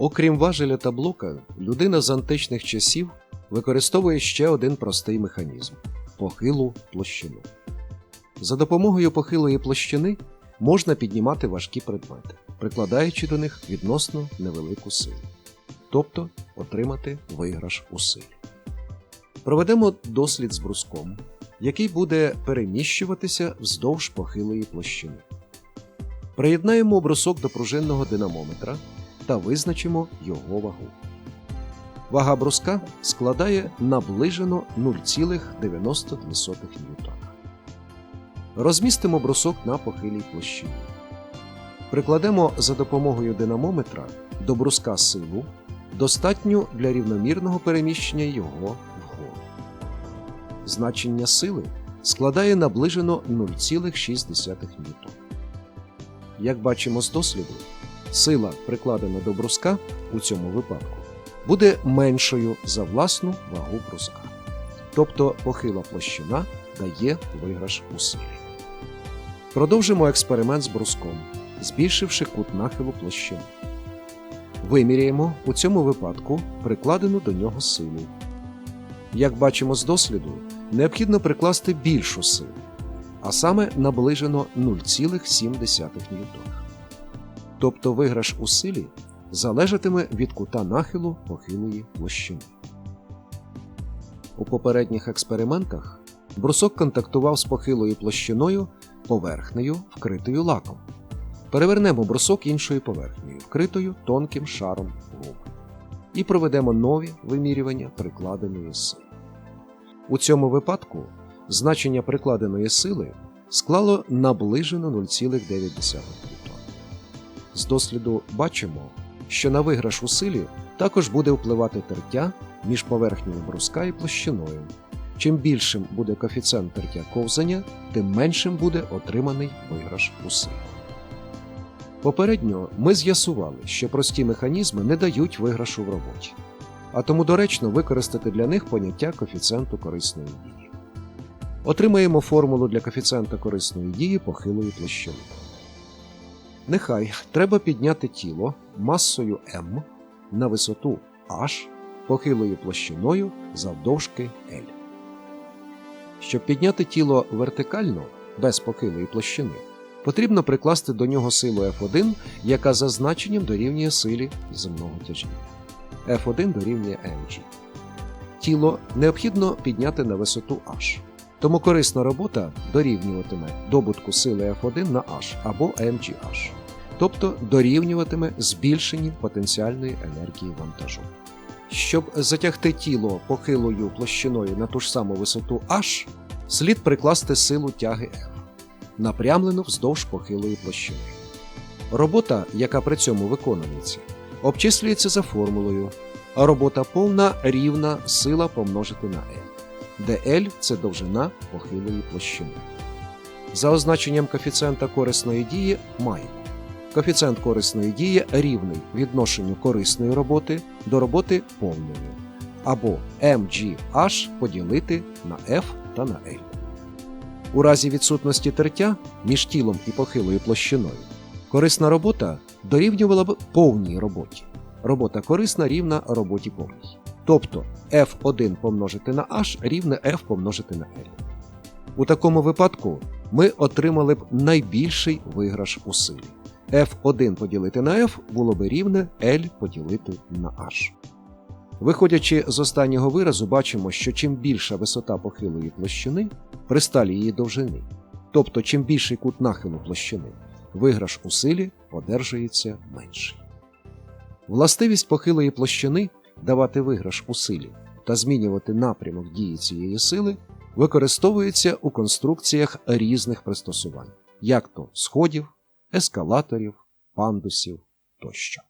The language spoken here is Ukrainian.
Окрім важеля та блока, людина з античних часів використовує ще один простий механізм похилу площину. За допомогою похилої площини можна піднімати важкі предмети, прикладаючи до них відносно невелику силу, тобто отримати виграш у силі. Проведемо дослід з бруском, який буде переміщуватися вздовж похилої площини. Приєднаємо брусок до пружинного динамометра та визначимо його вагу. Вага бруска складає наближено 0,92 ньютона. Розмістимо брусок на похилій площині. Прикладемо за допомогою динамометра до бруска силу, достатню для рівномірного переміщення його вгору. Значення сили складає наближено 0,6 ньютона. Як бачимо з досліду, сила, прикладена до бруска у цьому випадку, буде меншою за власну вагу бруска. Тобто похила площина дає виграш у силі. Продовжимо експеримент з бруском, збільшивши кут нахилу площини. Виміряємо у цьому випадку прикладену до нього силу. Як бачимо з досліду, необхідно прикласти більшу силу, а саме наближено 0,7 ньютона. Тобто виграш у силі залежатиме від кута нахилу похилої площини. У попередніх експериментах брусок контактував з похилою площиною поверхнею, вкритою лаком. Перевернемо брусок іншою поверхнею, вкритою тонким шаром гуми. І проведемо нові вимірювання прикладеної сили. У цьому випадку значення прикладеної сили склало наближено 0,9 ньютона. З досліду бачимо, що на виграш у силі також буде впливати тертя між поверхнею бруска і площиною. Чим більшим буде коефіцієнт тертя ковзання, тим меншим буде отриманий виграш у силі. Попередньо ми з'ясували, що прості механізми не дають виграшу в роботі, а тому доречно використати для них поняття коефіцієнту корисної дії. Отримаємо формулу для коефіцієнта корисної дії похилої площини. Нехай треба підняти тіло масою m на висоту h похилою площиною завдовжки L. Щоб підняти тіло вертикально без похилої площини, потрібно прикласти до нього силу F1, яка за значенням дорівнює силі земного тяжіння. F1 дорівнює mg. Тіло необхідно підняти на висоту h. Тому корисна робота дорівнюватиме добутку сили F1 на h або mgh, тобто дорівнюватиме збільшенні потенціальної енергії вантажу. Щоб затягти тіло похилою площиною на ту ж саму висоту h, слід прикласти силу тяги F, напрямлену вздовж похилої площини. Робота, яка при цьому виконується, обчислюється за формулою, робота повна рівна сила помножити на L, де L – це довжина похилої площини. За означенням коефіцієнта корисної дії маємо. Коефіцієнт корисної дії рівний відношенню корисної роботи до роботи повної, або mgh поділити на F та на L. У разі відсутності тертя між тілом і похилою площиною корисна робота дорівнювала б повній роботі. Робота корисна рівна роботі повній. Тобто F1 помножити на H рівне F помножити на L. У такому випадку ми отримали б найбільший виграш у силі. F1 поділити на F було би рівне L поділити на H. Виходячи з останнього виразу, бачимо, що чим більша висота похилої площини при сталі її довжини, тобто чим більший кут нахилу площини, виграш у силі одержується менший. Властивість похилої площини давати виграш у силі та змінювати напрямок дії цієї сили використовується у конструкціях різних пристосувань, як то сходів, ескалаторів, пандусів тощо.